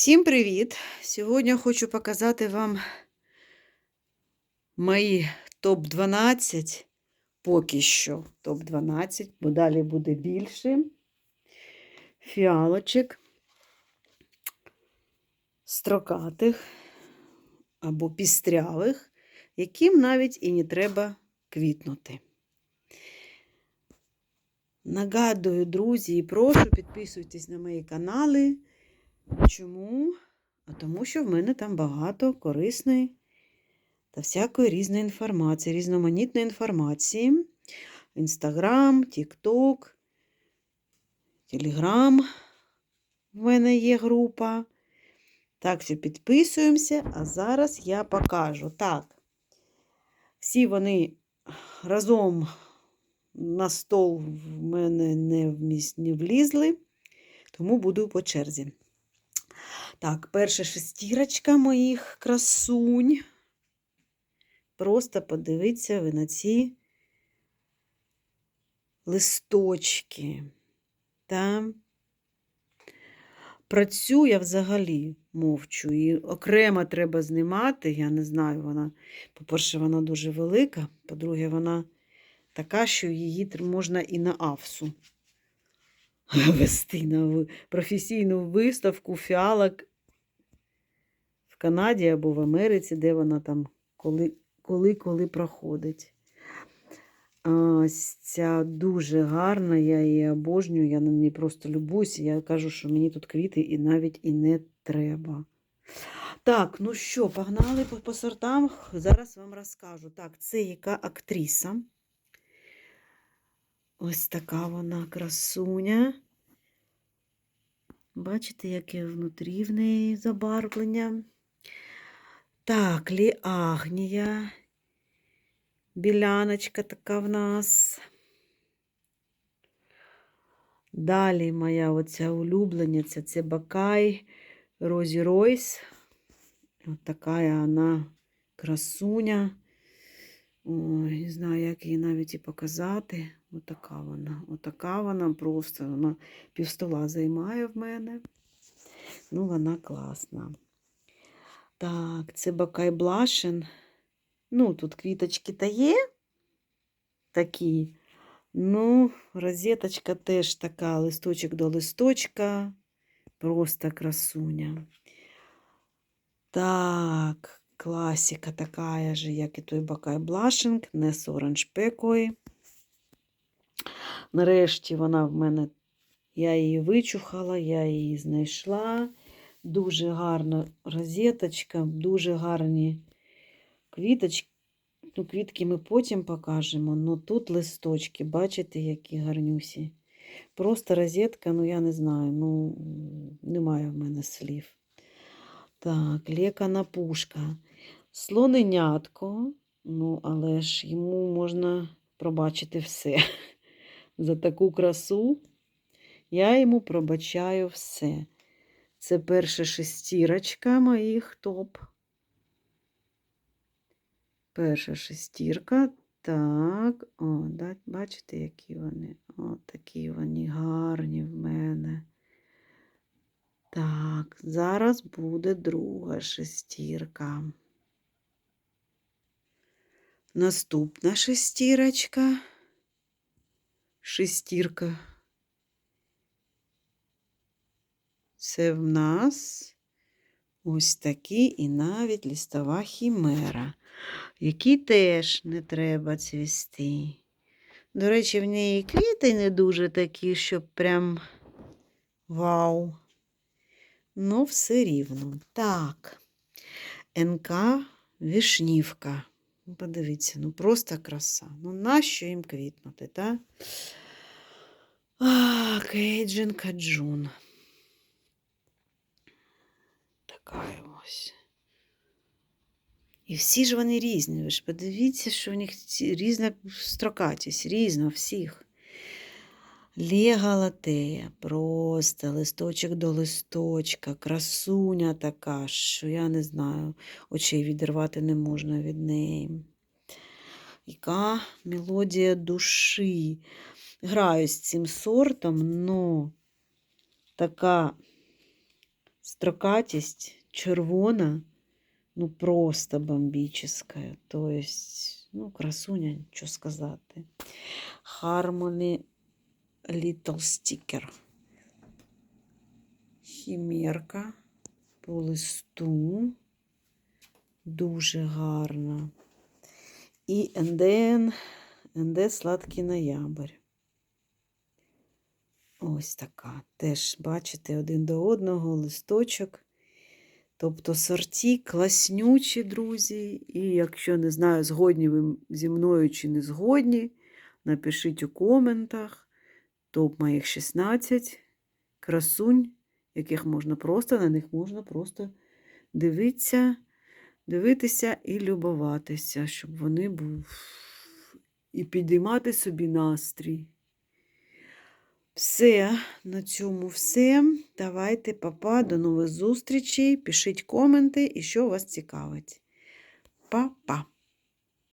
Всім привіт! Сьогодні хочу показати вам мої топ-12, поки що топ-12, бо далі буде більше фіалочок строкатих або пістрявих, яким навіть і не треба квітнути. Нагадую, друзі, і прошу підписуйтесь на мої канали. Чому? А тому що в мене там багато корисної та всякої різної інформації, різноманітної інформації. Інстаграм, Тікток, Телеграм. В мене є група. Так що підписуємося, а зараз я покажу. Так, всі вони разом на стол в мене не, влізли, тому буду по черзі. Так, перша шестірочка моїх красунь. Просто подивіться ви на ці листочки. Та? Працю я взагалі мовчу. І окремо треба знімати. Я не знаю, вона, по-перше, вона дуже велика, по-друге, вона така, що її можна і на авсу вести на професійну виставку фіалок Канаді або в Америці, де вона там коли-коли проходить. Ось ця дуже гарна, я її обожнюю, я на неї просто любуюся. Я кажу, що мені тут квіти і навіть і не треба. Так, ну що, погнали по, по сортам. Зараз вам розкажу. Так, це яка актриса. Ось така вона красуня. Бачите, яке внутрі в неї забарвлення. Так, ліагнія. Біляночка така в нас. Далі моя оця улюблениця це Бакай Розі Ройс. Ось така вона красуня. Ой, не знаю, як її навіть і показати. Отака вона. Отака вона просто вона півстола займає в мене. Ну, вона класна. Так, це Бакай Блашен. Ну, тут квіточки та є такі. Ну, розеточка теж така, листочок до листочка. Просто красуня. Так, класика така же, як і той Бакай Блашинг, не з оранж пекою. Нарешті вона в мене, я її вичухала, я її знайшла. Дуже гарна розеточка, дуже гарні квіточки. Ну, Квітки ми потім покажемо, але тут листочки, бачите, які гарнюсі. Просто розетка, ну я не знаю, ну, немає в мене слів. Так, лєкана пушка. Слоненятко, ну, але ж йому можна пробачити все. За таку красу я йому пробачаю все. Це перша шестірочка моїх топ. Перша шестірка. Так, о, бачите, які вони? О, такі вони гарні в мене. Так, зараз буде друга шестірка. Наступна шестірочка. Шестірка. Це в нас ось такі і навіть лістова хімера, які теж не треба цвісти. До речі, в неї квіти не дуже такі, щоб прям вау. Ну, все рівно. Так, НК Вишнівка. Подивіться, ну просто краса. Ну, нащо їм квітнути, так? Кейджин Каджун. Така. І всі ж вони різні. Ви ж подивіться, що у них різна строкатість, різна всіх. Лега латея, просто листочок до листочка, красуня така, що я не знаю, очей відірвати не можна від неї. Яка мелодія душі. Граю з цим сортом, но така строкатість червона, ну просто бомбічна. То есть, ну, красуня, що сказати. Harmony Little Sticker. Хімерка по листу. Дуже гарна. І НДН, НД Сладкий Ноябрь. Ось така. Теж, бачите, один до одного листочок. Тобто сорті класнючі, друзі. І якщо не знаю, згодні ви зі мною чи не згодні, напишіть у коментах. Топ моїх 16 красунь, яких можна просто, на них можна просто дивитися, дивитися і любуватися, щоб вони був і підіймати собі настрій. Все, на цьому все. Давайте, папа, до нових зустрічей. Пишіть коменти і що вас цікавить. Па-па!